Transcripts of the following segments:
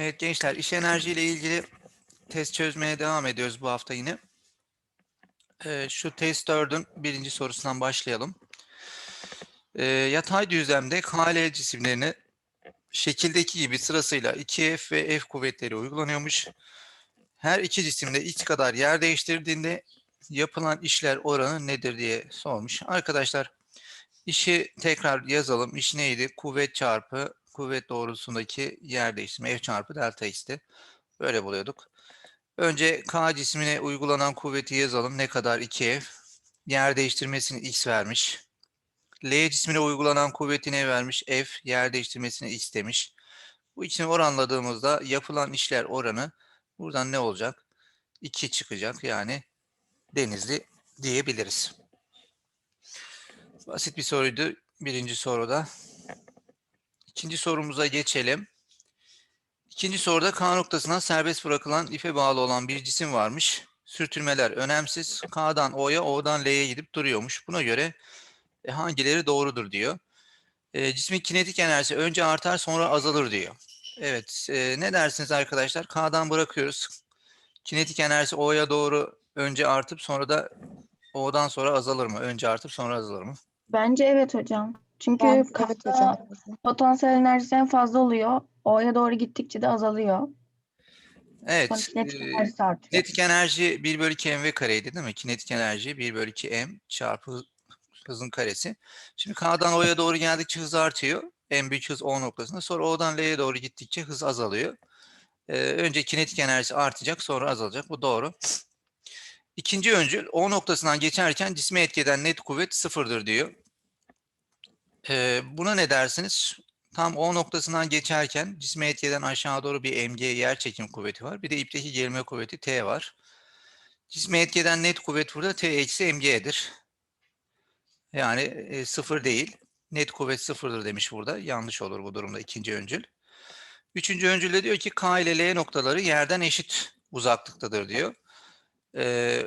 Evet gençler iş enerji ile ilgili test çözmeye devam ediyoruz bu hafta yine. Ee, şu test 4'ün birinci sorusundan başlayalım. Ee, yatay düzlemde KL cisimlerine şekildeki gibi sırasıyla 2F ve F kuvvetleri uygulanıyormuş. Her iki cisimde x kadar yer değiştirdiğinde yapılan işler oranı nedir diye sormuş. Arkadaşlar işi tekrar yazalım. İş neydi? Kuvvet çarpı kuvvet doğrultusundaki yer değiştirme F çarpı delta x'ti. Böyle buluyorduk. Önce K cismine uygulanan kuvveti yazalım. Ne kadar? 2F. Yer değiştirmesini x vermiş. L cismine uygulanan kuvveti ne vermiş? F. Yer değiştirmesini x demiş. Bu ikisini oranladığımızda yapılan işler oranı buradan ne olacak? 2 çıkacak. Yani denizli diyebiliriz. Basit bir soruydu birinci soruda. İkinci sorumuza geçelim. İkinci soruda K noktasına serbest bırakılan ipe bağlı olan bir cisim varmış. Sürtünmeler önemsiz. K'dan O'ya, O'dan L'ye gidip duruyormuş. Buna göre e, hangileri doğrudur diyor. E, cismin kinetik enerjisi önce artar sonra azalır diyor. Evet e, ne dersiniz arkadaşlar? K'dan bırakıyoruz. Kinetik enerjisi O'ya doğru önce artıp sonra da O'dan sonra azalır mı? Önce artıp sonra azalır mı? Bence evet hocam. Çünkü evet hocam. potansiyel enerjisi en fazla oluyor. O'ya doğru gittikçe de azalıyor. Evet. Sonra kinetik e, enerjisi artıyor. Kinetik enerji 1 bölü 2 mv kareydi değil mi? Kinetik enerji 1 bölü 2 m çarpı hı- hızın karesi. Şimdi K'dan O'ya doğru geldikçe hız artıyor. En büyük hız O noktasında. Sonra O'dan L'ye doğru gittikçe hız azalıyor. Ee, önce kinetik enerjisi artacak sonra azalacak. Bu doğru. İkinci öncül O noktasından geçerken cisme etki eden net kuvvet sıfırdır diyor. Ee, buna ne dersiniz? Tam O noktasından geçerken cisme etki eden aşağı doğru bir mg yer çekim kuvveti var. Bir de ipteki gerilme kuvveti T var. Cisme etki eden net kuvvet burada T eksi mg'dir. Yani e, sıfır değil. Net kuvvet sıfırdır demiş burada. Yanlış olur bu durumda ikinci öncül. Üçüncü öncülde diyor ki K ile L noktaları yerden eşit uzaklıktadır diyor. Ee,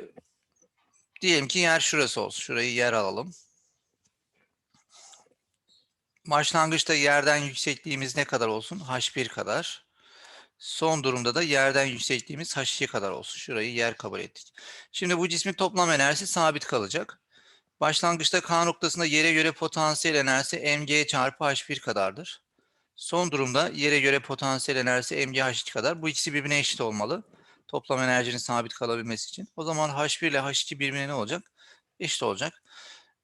diyelim ki yer şurası olsun. Şurayı yer alalım. Başlangıçta yerden yüksekliğimiz ne kadar olsun? H1 kadar. Son durumda da yerden yüksekliğimiz H2 kadar olsun. Şurayı yer kabul ettik. Şimdi bu cismin toplam enerjisi sabit kalacak. Başlangıçta K noktasında yere göre potansiyel enerjisi mg çarpı H1 kadardır. Son durumda yere göre potansiyel enerjisi mg H2 kadar. Bu ikisi birbirine eşit olmalı. Toplam enerjinin sabit kalabilmesi için. O zaman H1 ile H2 birbirine ne olacak? Eşit olacak.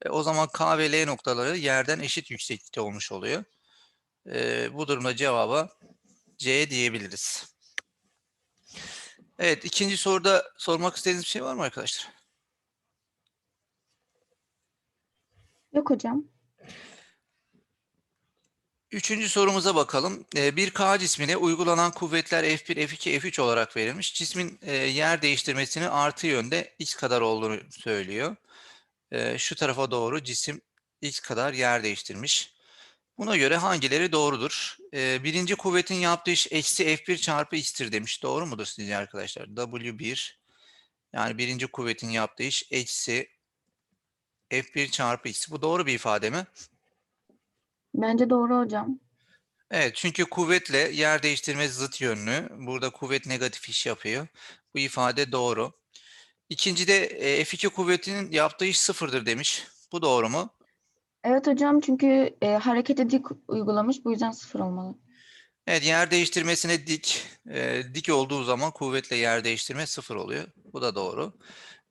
E, o zaman K ve L noktaları yerden eşit yükseklikte olmuş oluyor. E, bu durumda cevaba C diyebiliriz. Evet, ikinci soruda sormak istediğiniz bir şey var mı arkadaşlar? Yok hocam. Üçüncü sorumuza bakalım. Ee, Bir K cismine uygulanan kuvvetler F1, F2, F3 olarak verilmiş. Cismin e, yer değiştirmesini artı yönde x kadar olduğunu söylüyor. Ee, Şu tarafa doğru cisim x kadar yer değiştirmiş. Buna göre hangileri doğrudur? Ee, Birinci kuvvetin yaptığı iş eksi F1 çarpı x'tir demiş. Doğru mudur sizce arkadaşlar? W1 yani birinci kuvvetin yaptığı iş eksi F1 çarpı x. Bu doğru bir ifade mi? Bence doğru hocam. Evet çünkü kuvvetle yer değiştirme zıt yönlü. Burada kuvvet negatif iş yapıyor. Bu ifade doğru. İkincide e, F2 kuvvetinin yaptığı iş sıfırdır demiş. Bu doğru mu? Evet hocam çünkü e, harekete dik uygulamış. Bu yüzden sıfır olmalı. Evet yer değiştirmesine dik. e, dik olduğu zaman kuvvetle yer değiştirme sıfır oluyor. Bu da doğru.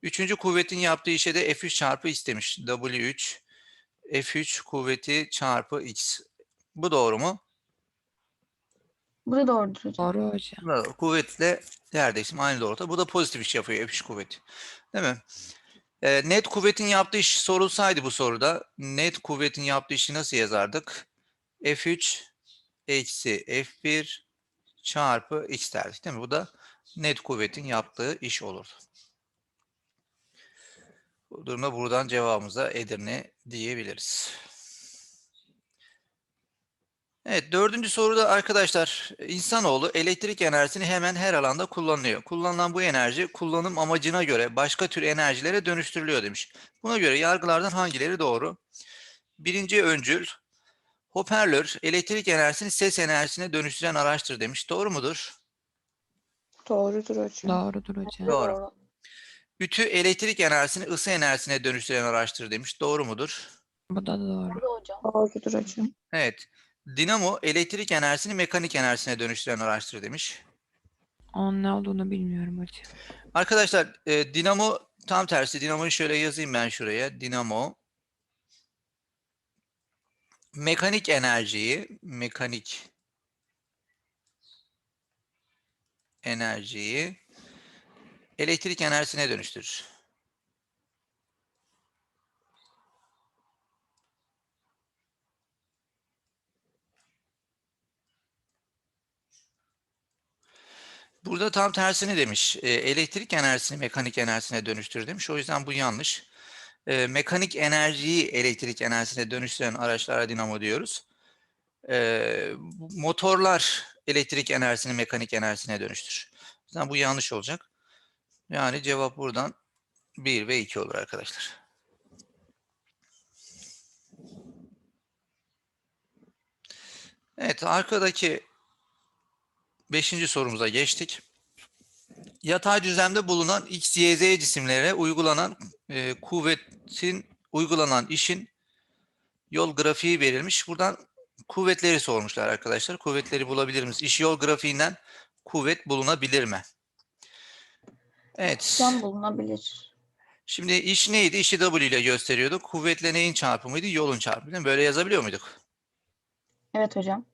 Üçüncü kuvvetin yaptığı işe de F3 çarpı x demiş. W3 F3 kuvveti çarpı x. Bu doğru mu? Bu da doğrudur hocam. Doğru hocam. Bravo. Kuvvetle değişimi aynı doğrultuda. Bu da pozitif iş yapıyor F3 kuvveti. Değil mi? Ee, net kuvvetin yaptığı iş sorulsaydı bu soruda net kuvvetin yaptığı işi nasıl yazardık? F3 eksi F1 çarpı x derdik değil mi? Bu da net kuvvetin yaptığı iş olurdu. Bu durumda buradan cevabımıza Edirne diyebiliriz. Evet, dördüncü soruda arkadaşlar insanoğlu elektrik enerjisini hemen her alanda kullanıyor. Kullanılan bu enerji kullanım amacına göre başka tür enerjilere dönüştürülüyor demiş. Buna göre yargılardan hangileri doğru? Birinci öncül Hoparlör elektrik enerjisini ses enerjisine dönüştüren araçtır demiş. Doğru mudur? Doğrudur hocam. Doğrudur hocam. Doğru. Ütü elektrik enerjisini ısı enerjisine dönüştüren araçtır demiş. Doğru mudur? Bu da doğru. Doğru hocam. Doğrudur hocam. Evet. Dinamo elektrik enerjisini mekanik enerjisine dönüştüren araçtır demiş. Onun ne olduğunu bilmiyorum hocam. Arkadaşlar e, dinamo tam tersi. Dinamoyu şöyle yazayım ben şuraya. Dinamo mekanik enerjiyi mekanik enerjiyi elektrik enerjisine dönüştürür. Burada tam tersini demiş. E, elektrik enerjisini mekanik enerjisine dönüştür demiş. O yüzden bu yanlış. E, mekanik enerjiyi elektrik enerjisine dönüştüren araçlara dinamo diyoruz. E, motorlar elektrik enerjisini mekanik enerjisine dönüştür. O yüzden bu yanlış olacak. Yani cevap buradan 1 ve 2 olur arkadaşlar. Evet, arkadaki Beşinci sorumuza geçtik. Yatay düzlemde bulunan X, Y, Z cisimlere uygulanan e, kuvvetin, uygulanan işin yol grafiği verilmiş. Buradan kuvvetleri sormuşlar arkadaşlar. Kuvvetleri bulabilir miyiz? İş yol grafiğinden kuvvet bulunabilir mi? Evet. Hocam bulunabilir. Şimdi iş neydi? İşi W ile gösteriyorduk. Kuvvetle neyin çarpımıydı? Yolun çarpımı. değil mi? Böyle yazabiliyor muyduk? Evet hocam.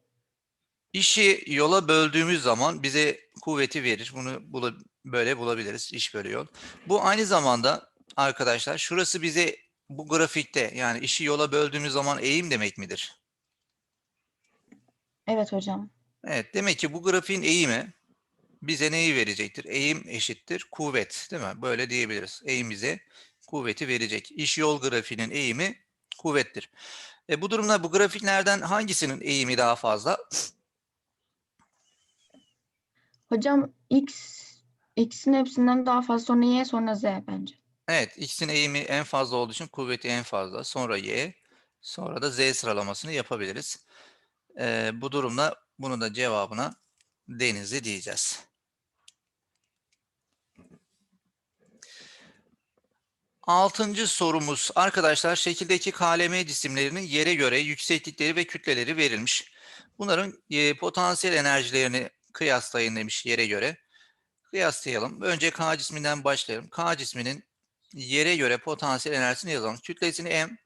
İşi yola böldüğümüz zaman bize kuvveti verir. Bunu bula- böyle bulabiliriz. İş bölü yol. Bu aynı zamanda arkadaşlar şurası bize bu grafikte yani işi yola böldüğümüz zaman eğim demek midir? Evet hocam. Evet demek ki bu grafiğin eğimi bize neyi verecektir? Eğim eşittir kuvvet değil mi? Böyle diyebiliriz. Eğim bize kuvveti verecek. İş yol grafiğinin eğimi kuvvettir. E, bu durumda bu grafiklerden hangisinin eğimi daha fazla? Hocam X X'in hepsinden daha fazla sonra Y sonra Z bence. Evet, x'in eğimi en fazla olduğu için kuvveti en fazla. Sonra y, sonra da z sıralamasını yapabiliriz. Ee, bu durumda bunu da cevabına denizli diyeceğiz. Altıncı sorumuz. Arkadaşlar şekildeki KLM cisimlerinin yere göre yükseklikleri ve kütleleri verilmiş. Bunların e, potansiyel enerjilerini kıyaslayın demiş yere göre. Kıyaslayalım. Önce K cisminden başlayalım. K cisminin yere göre potansiyel enerjisini yazalım. Kütlesini M,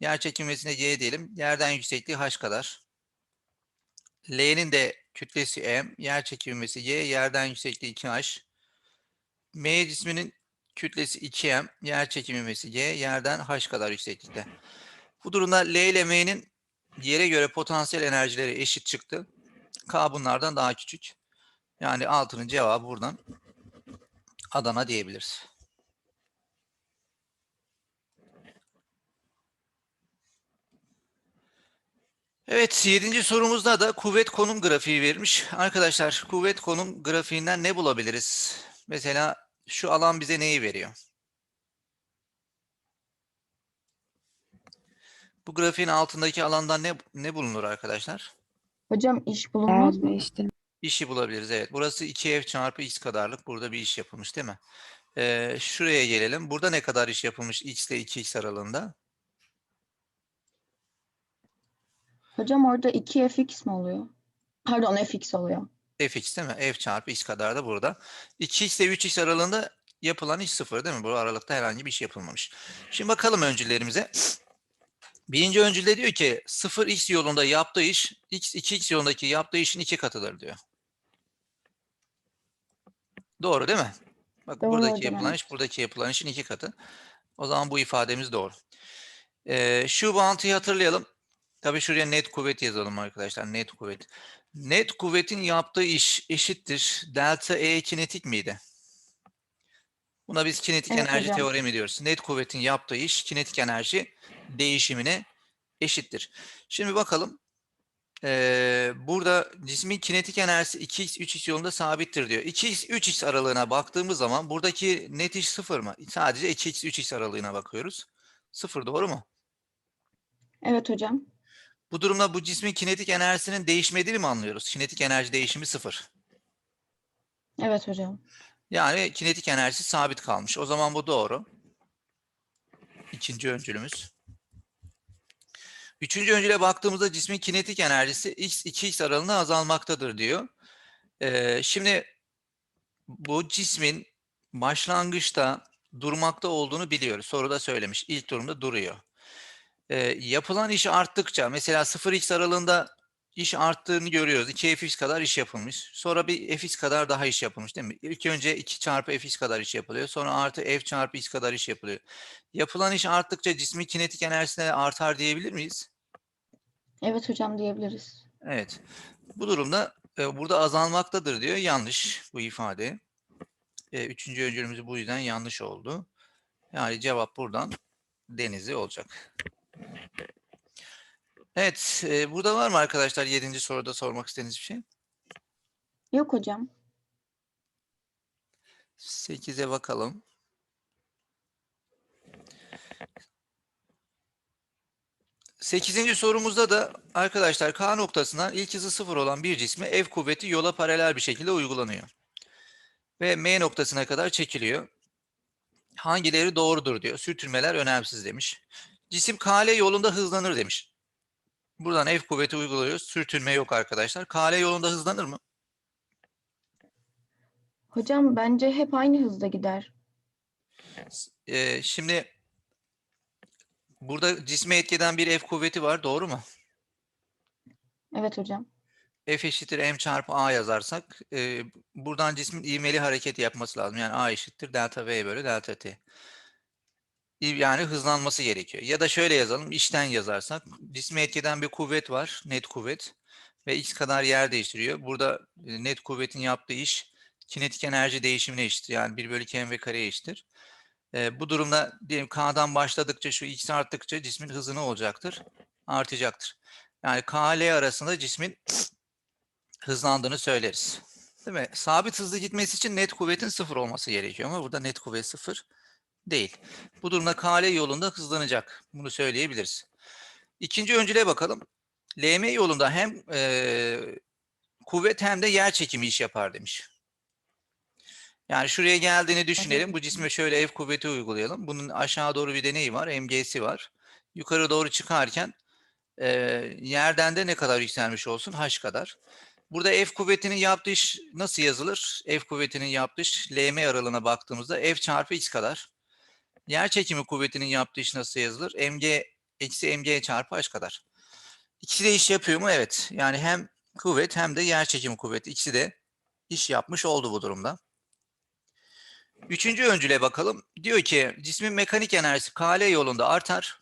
yer çekilmesine Y diyelim. Yerden yüksekliği H kadar. L'nin de kütlesi M, yer çekilmesi Y, yerden yüksekliği 2H. M cisminin kütlesi 2M, yer çekilmesi Y, yerden H kadar yükseklikte. Bu durumda L ile M'nin yere göre potansiyel enerjileri eşit çıktı. K bunlardan daha küçük. Yani altının cevabı buradan Adana diyebiliriz. Evet, yedinci sorumuzda da kuvvet konum grafiği vermiş. Arkadaşlar, kuvvet konum grafiğinden ne bulabiliriz? Mesela şu alan bize neyi veriyor? Bu grafiğin altındaki alandan ne ne bulunur arkadaşlar? Hocam iş bulunmaz mı? değiştirme. İşi bulabiliriz, evet. Burası 2f çarpı x kadarlık burada bir iş yapılmış değil mi? Ee, şuraya gelelim. Burada ne kadar iş yapılmış x ile 2x aralığında? Hocam orada 2 FX mi oluyor? Pardon FX oluyor. fx değil mi? f çarpı x kadar da burada. 2x ile 3x aralığında yapılan iş sıfır değil mi? Bu aralıkta herhangi bir iş yapılmamış. Şimdi bakalım öncüllerimize. Birinci öncülde diyor ki 0x yolunda yaptığı iş x 2x yolundaki yaptığı işin iki katıdır diyor. Doğru değil mi? Bak Doğru buradaki hocam, yapılan iş buradaki yapılan işin iki katı. O zaman bu ifademiz doğru. Ee, şu bağıntıyı hatırlayalım. Tabii şuraya net kuvvet yazalım arkadaşlar. Net kuvvet. Net kuvvetin yaptığı iş eşittir. Delta E kinetik miydi? Buna biz kinetik Evet enerji hocam. teoremi diyoruz. Net kuvvetin yaptığı iş kinetik enerji değişimine eşittir. Şimdi bakalım. Ee, burada cismin kinetik enerjisi 2x 3x yolunda sabittir diyor. 2x 3x aralığına baktığımız zaman buradaki net iş sıfır mı? Sadece 2x 3x aralığına bakıyoruz. Sıfır doğru mu? Evet hocam. Bu durumda bu cismin kinetik enerjisinin değişmediğini mi anlıyoruz? Kinetik enerji değişimi sıfır. Evet hocam. Yani kinetik enerjisi sabit kalmış. O zaman bu doğru. İkinci öncülümüz. Üçüncü öncüle baktığımızda cismin kinetik enerjisi x 2x aralığında azalmaktadır diyor. Ee, şimdi bu cismin başlangıçta durmakta olduğunu biliyoruz. Soruda söylemiş. İlk durumda duruyor. Ee, yapılan iş arttıkça mesela 0x aralığında iş arttığını görüyoruz. 2 fx kadar iş yapılmış. Sonra bir fx kadar daha iş yapılmış değil mi? İlk önce 2 çarpı fx kadar iş yapılıyor. Sonra artı f çarpı x kadar iş yapılıyor. Yapılan iş arttıkça cismin kinetik enerjisi de artar diyebilir miyiz? Evet hocam diyebiliriz. Evet. Bu durumda e, burada azalmaktadır diyor. Yanlış bu ifade. E, üçüncü öncülümüz bu yüzden yanlış oldu. Yani cevap buradan Denizli olacak. Evet. e, burada var mı arkadaşlar yedinci soruda sormak istediğiniz bir şey? Yok hocam. 8'e bakalım. Sekizinci sorumuzda da arkadaşlar K noktasından ilk hızı sıfır olan bir cisme F kuvveti yola paralel bir şekilde uygulanıyor. Ve M noktasına kadar çekiliyor. Hangileri doğrudur diyor. Sürtünmeler önemsiz demiş. Cisim KL yolunda hızlanır demiş. Buradan F kuvveti uyguluyoruz. Sürtünme yok arkadaşlar. KL yolunda hızlanır mı? Hocam bence hep aynı hızda gider. Ee, şimdi burada cisme etkeden bir F kuvveti var. Doğru mu? Evet hocam. F eşittir m çarpı a yazarsak e, buradan cismin ivmeli hareket yapması lazım. Yani a eşittir delta v bölü delta t. Yani hızlanması gerekiyor. Ya da şöyle yazalım. işten yazarsak cisme etkeden bir kuvvet var. Net kuvvet. Ve x kadar yer değiştiriyor. Burada e, net kuvvetin yaptığı iş kinetik enerji değişimine eşittir. Yani 1 bölü 2 mv kareye eşittir. E, bu durumda diyelim k'dan başladıkça şu x arttıkça cismin hızı ne olacaktır? Artacaktır. Yani k ile arasında cismin hızlandığını söyleriz. Değil mi? Sabit hızlı gitmesi için net kuvvetin sıfır olması gerekiyor ama burada net kuvvet sıfır değil. Bu durumda KL yolunda hızlanacak. Bunu söyleyebiliriz. İkinci öncüle bakalım. LM yolunda hem eee, kuvvet hem de yer çekimi iş yapar demiş. Yani şuraya geldiğini düşünelim. Bu cisme şöyle F kuvveti uygulayalım. Bunun aşağı doğru bir deneyi var. MG'si var. Yukarı doğru çıkarken eee, yerden de ne kadar yükselmiş olsun? H kadar. Burada F kuvvetinin yaptığı iş nasıl yazılır? F kuvvetinin yaptığı iş LM aralığına baktığımızda F çarpı X kadar. Yer çekimi kuvvetinin yaptığı iş nasıl yazılır? Mg eksi Mg çarpı H kadar. İkisi de iş yapıyor mu? Evet. Yani hem kuvvet hem de yer çekimi kuvveti. İkisi de iş yapmış oldu bu durumda. Üçüncü öncüle bakalım. Diyor ki cismin mekanik enerjisi KL yolunda artar.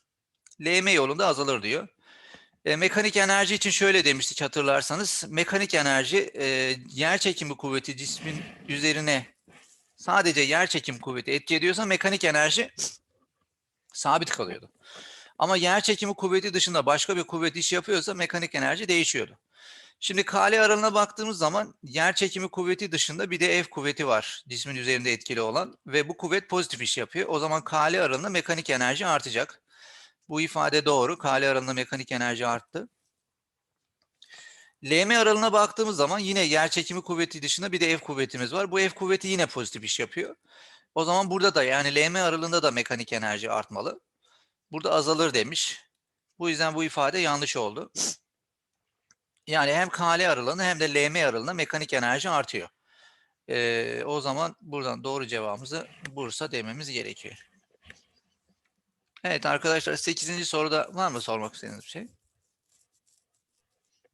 LM yolunda azalır diyor. E, mekanik enerji için şöyle demiştik hatırlarsanız. Mekanik enerji e, yer çekimi kuvveti cismin üzerine sadece yer çekim kuvveti etki ediyorsa mekanik enerji sabit kalıyordu. Ama yer çekimi kuvveti dışında başka bir kuvvet iş yapıyorsa mekanik enerji değişiyordu. Şimdi KL aralığına baktığımız zaman yer çekimi kuvveti dışında bir de F kuvveti var cismin üzerinde etkili olan ve bu kuvvet pozitif iş yapıyor. O zaman KL aralığında mekanik enerji artacak. Bu ifade doğru. KL aralığında mekanik enerji arttı. LM aralığına baktığımız zaman yine yer çekimi kuvveti dışında bir de F kuvvetimiz var. Bu F kuvveti yine pozitif iş yapıyor. O zaman burada da yani LM aralığında da mekanik enerji artmalı. Burada azalır demiş. Bu yüzden bu ifade yanlış oldu. Yani hem KL aralığında hem de LM aralığında mekanik enerji artıyor. Ee, o zaman buradan doğru cevabımızı Bursa dememiz gerekiyor. Evet arkadaşlar 8. soruda var mı sormak istediğiniz bir şey?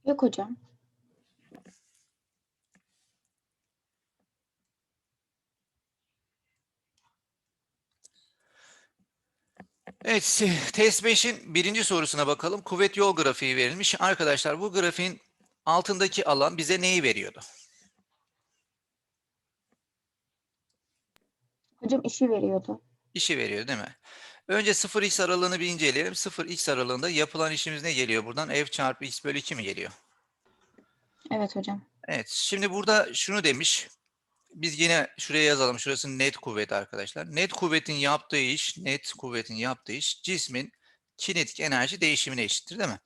Yok hocam. Evet, test 5'in birinci sorusuna bakalım. Kuvvet yol grafiği verilmiş. Arkadaşlar bu grafiğin altındaki alan bize neyi veriyordu? Hocam işi veriyordu. İşi veriyor değil mi? Önce 0x aralığını bir inceleyelim. 0x aralığında yapılan işimiz ne geliyor buradan? F çarpı x bölü 2 mi geliyor? Evet hocam. Evet, şimdi burada şunu demiş. Biz yine şuraya yazalım. Şurası net kuvvet arkadaşlar. Net kuvvetin yaptığı iş, net kuvvetin yaptığı iş cismin kinetik enerji değişimine eşittir değil mi?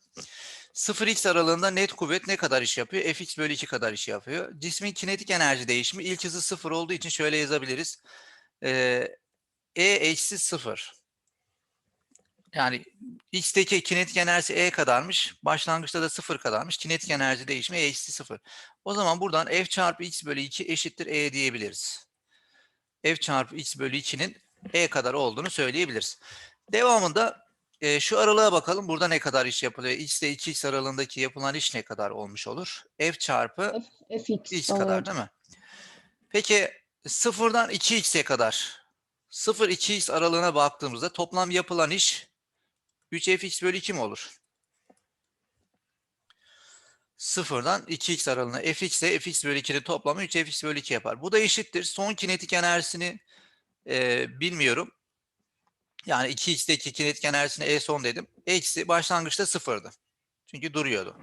0x aralığında net kuvvet ne kadar iş yapıyor? fx bölü 2 kadar iş yapıyor. Cismin kinetik enerji değişimi ilk hızı 0 olduğu için şöyle yazabiliriz. Ee, e eksi 0. Yani x'teki kinetik enerjisi e kadarmış. Başlangıçta da 0 kadarmış. Kinetik enerji değişimi e eksi 0. O zaman buradan f çarpı x bölü 2 eşittir e diyebiliriz. f çarpı x bölü 2'nin e kadar olduğunu söyleyebiliriz. Devamında e, şu aralığa bakalım. Burada ne kadar iş yapılıyor? x ile 2x aralığındaki yapılan iş ne kadar olmuş olur? f çarpı F, fx. x kadar değil mi? Peki sıfırdan 2x'e kadar 0-2x aralığına baktığımızda toplam yapılan iş 3fx bölü 2 mi olur? Sıfırdan 2x aralığına fx ile fx bölü 2'nin toplamı 3fx bölü 2 yapar. Bu da eşittir. Son kinetik enerjisini e, bilmiyorum. Yani 2x'teki kinetik enerjisine e son dedim. Eksi başlangıçta sıfırdı. Çünkü duruyordu.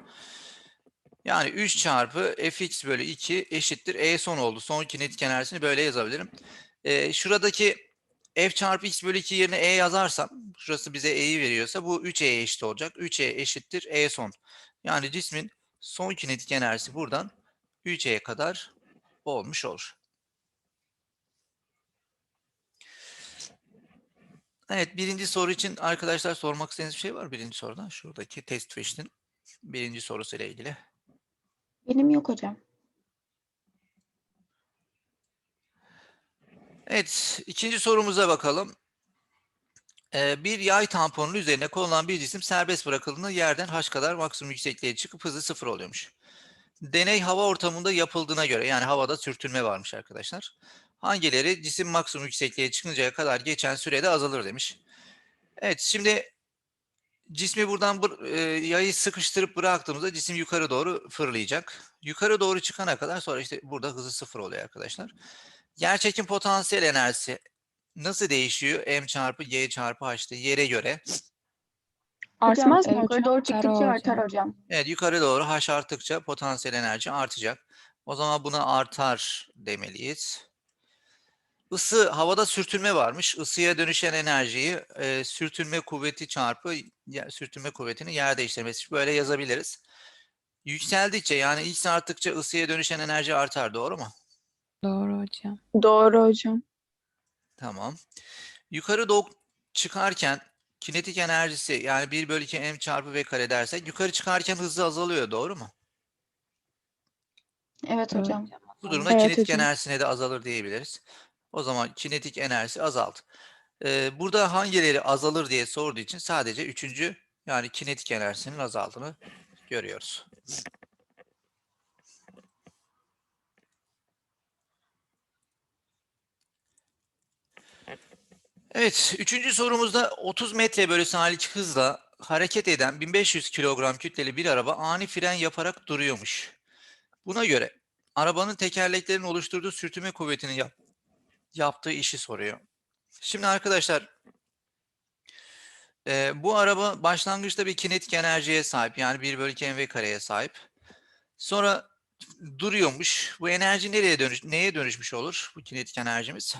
Yani 3 çarpı fx bölü 2 eşittir e son oldu. Son kinetik enerjisini böyle yazabilirim. Ee, şuradaki f çarpı x bölü 2 yerine e yazarsam, şurası bize e'yi veriyorsa bu 3e'ye eşit olacak. 3e eşittir e son. Yani cismin son kinetik enerjisi buradan 3e'ye kadar olmuş olur. Evet, birinci soru için arkadaşlar sormak istediğiniz bir şey var birinci soruda? Şuradaki test fişinin birinci sorusuyla ilgili. Benim yok hocam. Evet, ikinci sorumuza bakalım. Ee, bir yay tamponunun üzerine konulan bir cisim serbest bırakıldığında yerden h kadar maksimum yüksekliğe çıkıp hızı sıfır oluyormuş. Deney hava ortamında yapıldığına göre yani havada sürtünme varmış arkadaşlar. Hangileri cisim maksimum yüksekliğe çıkıncaya kadar geçen sürede azalır demiş. Evet şimdi cismi buradan e, yayı sıkıştırıp bıraktığımızda cisim yukarı doğru fırlayacak. Yukarı doğru çıkana kadar sonra işte burada hızı sıfır oluyor arkadaşlar. Yerçekim potansiyel enerjisi nasıl değişiyor? M çarpı G çarpı H'te yere göre. Artmaz e, mı yukarı doğru çıktıkça artar hocam. Evet yukarı doğru H arttıkça potansiyel enerji artacak. O zaman buna artar demeliyiz. Isı havada sürtünme varmış. Isıya dönüşen enerjiyi e, sürtünme kuvveti çarpı sürtünme kuvvetinin yer değiştirmesi böyle yazabiliriz. Yükseldikçe yani X arttıkça ısıya dönüşen enerji artar doğru mu? Doğru hocam. Doğru hocam. Tamam. Yukarı doğru çıkarken kinetik enerjisi yani 1 bölü 2 m çarpı v kare dersek yukarı çıkarken hızı azalıyor doğru mu? Evet hocam. Bu durumda Evet kinetik hocam. enerjisine de azalır diyebiliriz. O zaman kinetik enerjisi azaldı. Ee, burada hangileri azalır diye sorduğu için sadece üçüncü yani kinetik enerjisinin azaldığını görüyoruz. Evet, üçüncü sorumuzda 30 metre bölü saniyelik hızla hareket eden 1500 kilogram kütleli bir araba ani fren yaparak duruyormuş. Buna göre arabanın tekerleklerinin oluşturduğu sürtünme kuvvetinin yap- yaptığı işi soruyor. Şimdi arkadaşlar e, bu araba başlangıçta bir kinetik enerjiye sahip yani 1 bölü 2 mv kareye sahip. Sonra duruyormuş. Bu enerji nereye dönüş neye dönüşmüş olur bu kinetik enerjimiz?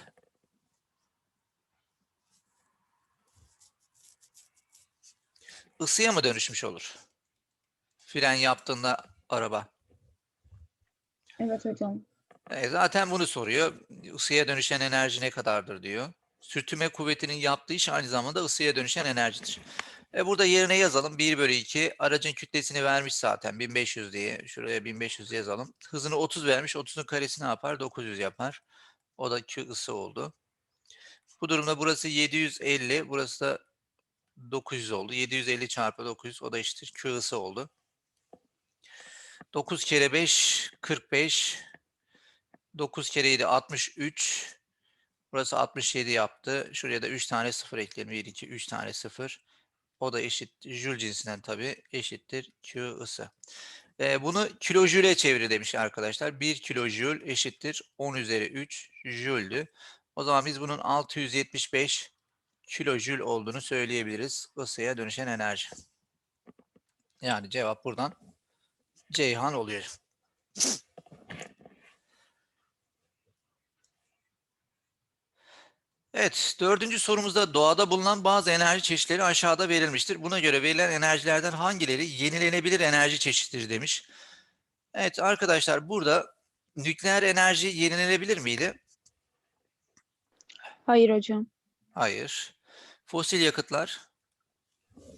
Isıya mı dönüşmüş olur? Fren yaptığında araba. Evet hocam. E, zaten bunu soruyor. Isıya dönüşen enerji ne kadardır diyor. Sürtünme kuvvetinin yaptığı iş aynı zamanda ısıya dönüşen enerjidir. E, burada yerine yazalım. 1 bölü 2. Aracın kütlesini vermiş zaten. 1500 diye. Şuraya 1500 yazalım. Hızını 30 vermiş. 30'un karesi ne yapar? 900 yapar. O da Q ısı oldu. Bu durumda burası 750. Burası da 900 oldu. 750 çarpı 900. O da eşittir. Q ısı oldu. 9 kere 5 45. 9 kere 7 63. Burası 67 yaptı. Şuraya da 3 tane 0 ekleyelim. 1, 2, 3 tane 0. O da eşit. Joule cinsinden tabii eşittir Q ısı. Ee, bunu kilojüle çevir demiş arkadaşlar. 1 kilojül eşittir 10 üzeri 3 jüldü. O zaman biz bunun 675 kilojül olduğunu söyleyebiliriz. Isıya dönüşen enerji. Yani cevap buradan Ceyhan oluyor. Evet, dördüncü sorumuzda doğada bulunan bazı enerji çeşitleri aşağıda verilmiştir. Buna göre verilen enerjilerden hangileri yenilenebilir enerji çeşididir demiş. Evet arkadaşlar burada nükleer enerji yenilenebilir miydi? Hayır hocam. Hayır. Fosil yakıtlar,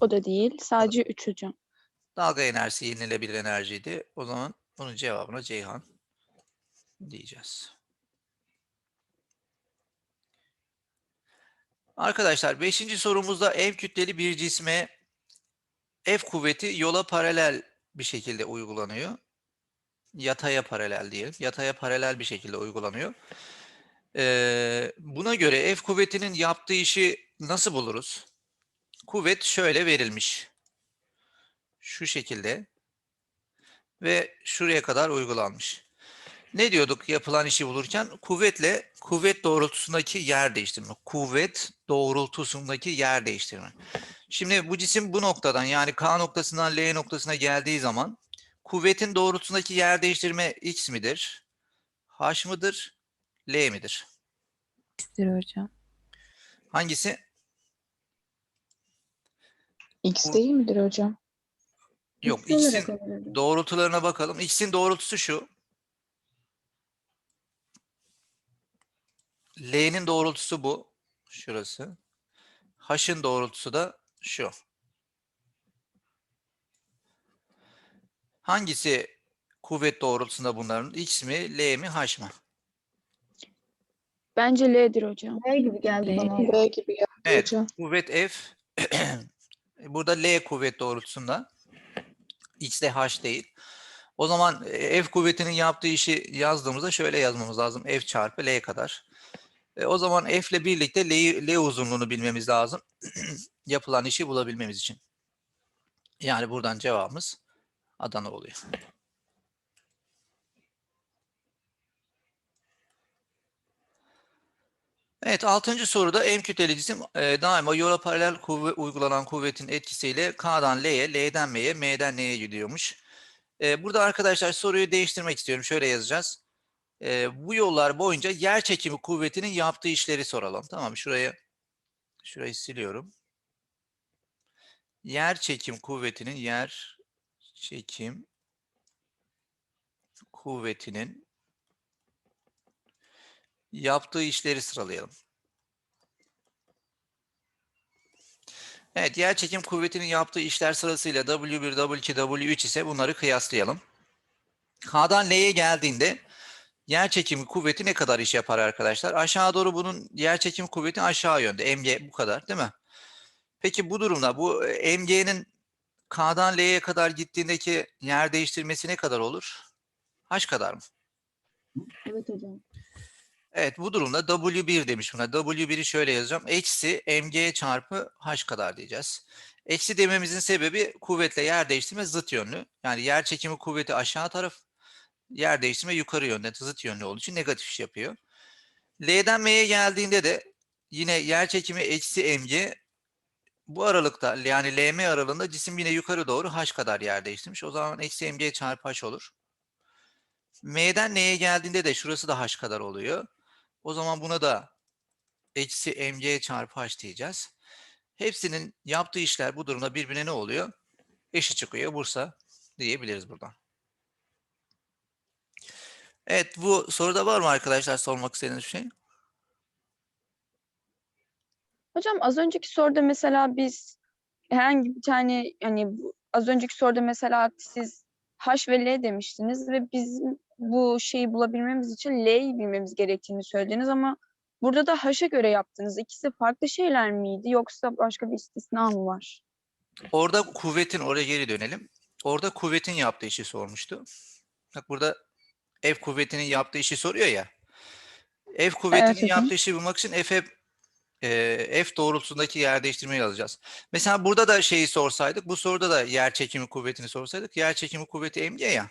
O da değil. Sadece 3 hocam. dalga enerjisi yenilenebilir enerjiydi. O zaman bunun cevabına Ceyhan diyeceğiz. Arkadaşlar 5. sorumuzda ev kütleli bir cisme F kuvveti yola paralel bir şekilde uygulanıyor. Yataya paralel diyelim. Yataya paralel bir şekilde uygulanıyor. Ee, buna göre F kuvvetinin yaptığı işi nasıl buluruz? Kuvvet şöyle verilmiş. Şu şekilde ve şuraya kadar uygulanmış. Ne diyorduk yapılan işi bulurken? Kuvvetle kuvvet doğrultusundaki yer değiştirme. Kuvvet doğrultusundaki yer değiştirme. Şimdi bu cisim bu noktadan yani K noktasından L noktasına geldiği zaman kuvvetin doğrultusundaki yer değiştirme X midir? H mıdır? L midir? X'tir hocam. Hangisi? X değil midir hocam? Yok X X'in doğrultularına bakalım. X'in doğrultusu şu. L'nin doğrultusu bu. Şurası. H'ın doğrultusu da şu. Hangisi kuvvet doğrultusunda bunların? X mi, L mi, H mı? Bence L'dir hocam. B gibi geldi L. bana. B gibi geldi Evet, hocam. kuvvet F. Burada L kuvvet doğrultusunda. X de H değil. O zaman e, F kuvvetinin yaptığı işi yazdığımızda şöyle yazmamız lazım. F çarpı L kadar. E, o zaman F ile birlikte L, L uzunluğunu bilmemiz lazım. Yapılan işi bulabilmemiz için. Yani buradan cevabımız Adana oluyor. Evet, altıncı soruda M kütleli cisim e, daima yola paralel kuvve, uygulanan kuvvetin etkisiyle K'dan L'ye, L'den M'ye, M'den N'ye gidiyormuş. E, burada arkadaşlar soruyu değiştirmek istiyorum. Şöyle yazacağız. E, bu yollar boyunca yer çekimi kuvvetinin yaptığı işleri soralım. Tamam, şuraya şurayı siliyorum. Yer çekim kuvvetinin yer çekim kuvvetinin yaptığı işleri sıralayalım. Evet, yer çekim kuvvetinin yaptığı işler sırasıyla W1, W2, W3 ise bunları kıyaslayalım. K'dan L'ye geldiğinde yer çekimi kuvveti ne kadar iş yapar arkadaşlar? Aşağı doğru bunun yer çekim kuvveti aşağı yönde. MG bu kadar değil mi? Peki bu durumda bu e, MG'nin K'dan L'ye kadar gittiğindeki yer değiştirmesi ne kadar olur? H kadar mı? Evet hocam. Evet bu durumda W1 demiş buna. W1'i şöyle yazacağım. Eksi mg çarpı h kadar diyeceğiz. Eksi dememizin sebebi kuvvetle yer değiştirme zıt yönlü. Yani yer çekimi kuvveti aşağı taraf, yer değiştirme yukarı yönde zıt yönlü olduğu için negatif iş yapıyor. L'den M'ye geldiğinde de yine yer çekimi eksi mg bu aralıkta yani LM aralığında cisim yine yukarı doğru h kadar yer değiştirmiş. O zaman eksi mg çarpı h olur. M'den N'ye geldiğinde de şurası da h kadar oluyor. O zaman buna da eksi mg çarpı h diyeceğiz. Hepsinin yaptığı işler bu durumda birbirine ne oluyor? Eşit çıkıyor. Bursa diyebiliriz buradan. Evet bu soruda var mı arkadaşlar sormak istediğiniz şey? Hocam az önceki soruda mesela biz herhangi bir tane yani az önceki soruda mesela siz H ve L demiştiniz ve bizim bu şeyi bulabilmemiz için L'yi bilmemiz gerektiğini söylediniz ama burada da H'a göre yaptınız. İkisi farklı şeyler miydi yoksa başka bir istisna mı var? Orada kuvvetin oraya geri dönelim. Orada kuvvetin yaptığı işi sormuştu. Bak burada F kuvvetinin yaptığı işi soruyor ya. F kuvvetinin hocam. yaptığı işi bulmak için F'e e, F doğrultusundaki yer değiştirmeyi alacağız. Mesela burada da şeyi sorsaydık, bu soruda da yer çekimi kuvvetini sorsaydık, yer çekimi kuvveti mg ya.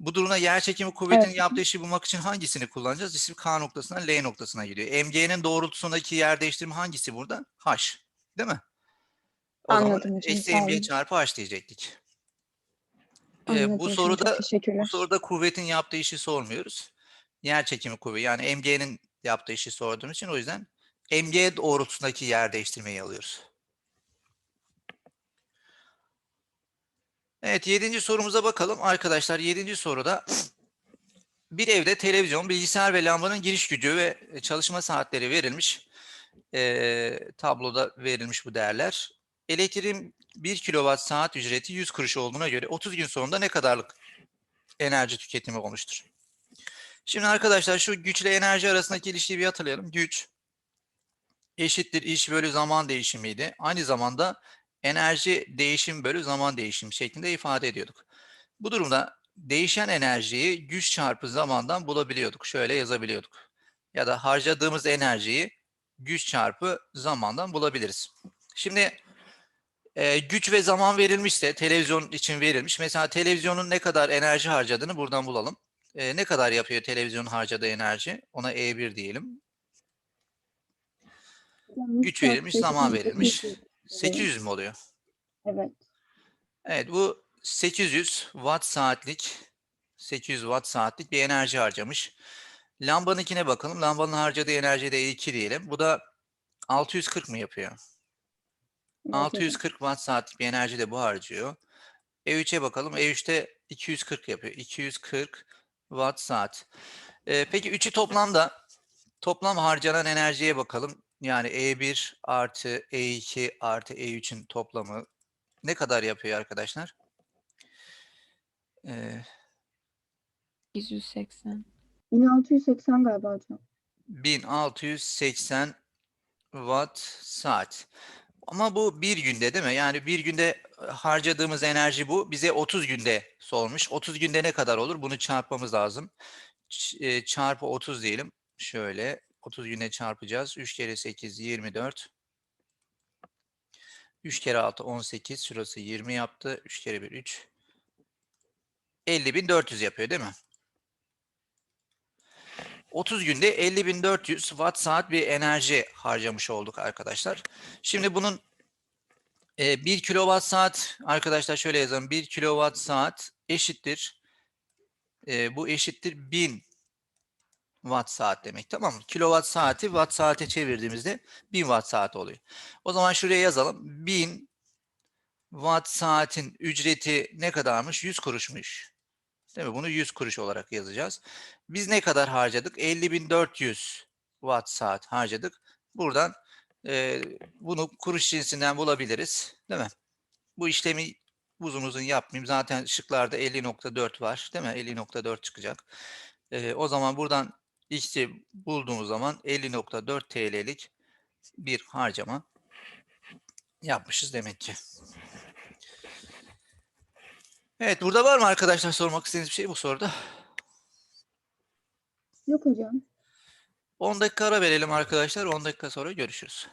Bu durumda yer çekimi kuvvetinin Evet. yaptığı işi bulmak için hangisini kullanacağız? Cisim K noktasından L noktasına gidiyor. MG'nin doğrultusundaki yer değiştirme hangisi burada? H. Değil mi? O Anladım zaman eksi mg çarpı h diyecektik. Ee, bu soruda bu soruda kuvvetin yaptığı işi sormuyoruz. Yer çekimi kuvveti yani mg'nin yaptığı işi sorduğumuz için o yüzden MG doğrultusundaki yer değiştirmeyi alıyoruz. Evet, yedinci sorumuza bakalım. Arkadaşlar yedinci soruda bir evde televizyon, bilgisayar ve lambanın giriş gücü ve çalışma saatleri verilmiş. Ee, tabloda verilmiş bu değerler. Elektriğin 1 kilowatt saat ücreti 100 kuruş olduğuna göre 30 gün sonunda ne kadarlık enerji tüketimi olmuştur? Şimdi arkadaşlar şu güçle enerji arasındaki ilişkiyi bir hatırlayalım. Güç eşittir iş bölü zaman değişimiydi. Aynı zamanda enerji değişim bölü zaman değişim şeklinde ifade ediyorduk. Bu durumda değişen enerjiyi güç çarpı zamandan bulabiliyorduk. Şöyle yazabiliyorduk. Ya da harcadığımız enerjiyi güç çarpı zamandan bulabiliriz. Şimdi e, güç ve zaman verilmişse televizyon için verilmiş. Mesela televizyonun ne kadar enerji harcadığını buradan bulalım. E, ne kadar yapıyor televizyonun harcadığı enerji? Ona E1 diyelim. Güç verilmiş, zaman verilmiş. 800 mü oluyor? Evet. Evet bu 800 watt saatlik 800 watt saatlik bir enerji harcamış. Lambanınkine bakalım. Lambanın harcadığı enerji de 2 diyelim. Bu da 640 mı yapıyor? 640 watt saatlik bir enerji de bu harcıyor. E3'e bakalım. E3'te 240 yapıyor. 240 watt saat. Ee, peki 3'ü toplamda toplam harcanan enerjiye bakalım. Yani E1 artı E2 artı E3'ün toplamı ne kadar yapıyor arkadaşlar? Ee, 180. 1680 galiba hocam. 1680 watt saat. Ama bu bir günde değil mi? Yani bir günde e, harcadığımız enerji bu. Bize 30 günde sormuş. 30 günde ne kadar olur? Bunu çarpmamız lazım. Ç- e, Çarpı 30 diyelim. Şöyle 30 güne çarpacağız. 3 kere 8 24. 3 kere 6 18. Şurası 20 yaptı. 3 kere 1 3. 50.400 yapıyor değil mi? 30 günde 50.400 watt saat bir enerji harcamış olduk arkadaşlar. Şimdi bunun e, 1 kilowatt saat arkadaşlar şöyle yazalım. 1 kilowatt saat eşittir. e, bu eşittir 1000 watt saat demek tamam mı? Kilowatt saati watt saate çevirdiğimizde 1000 watt saat oluyor. O zaman şuraya yazalım. 1000 watt saatin ücreti ne kadarmış? 100 kuruşmuş. Değil mi? Bunu 100 kuruş olarak yazacağız. Biz ne kadar harcadık? 50.400 watt saat harcadık. Buradan e, bunu kuruş cinsinden bulabiliriz. Değil mi? Bu işlemi uzun uzun yapmayayım. Zaten şıklarda 50.4 var. Değil mi? 50.4 çıkacak. E, o zaman buradan x'i bulduğumuz zaman 50.4 TL'lik bir harcama yapmışız demek ki. Evet, burada var mı arkadaşlar sormak istediğiniz bir şey bu soruda? Yok hocam. 10 dakika ara verelim arkadaşlar. 10 dakika sonra görüşürüz.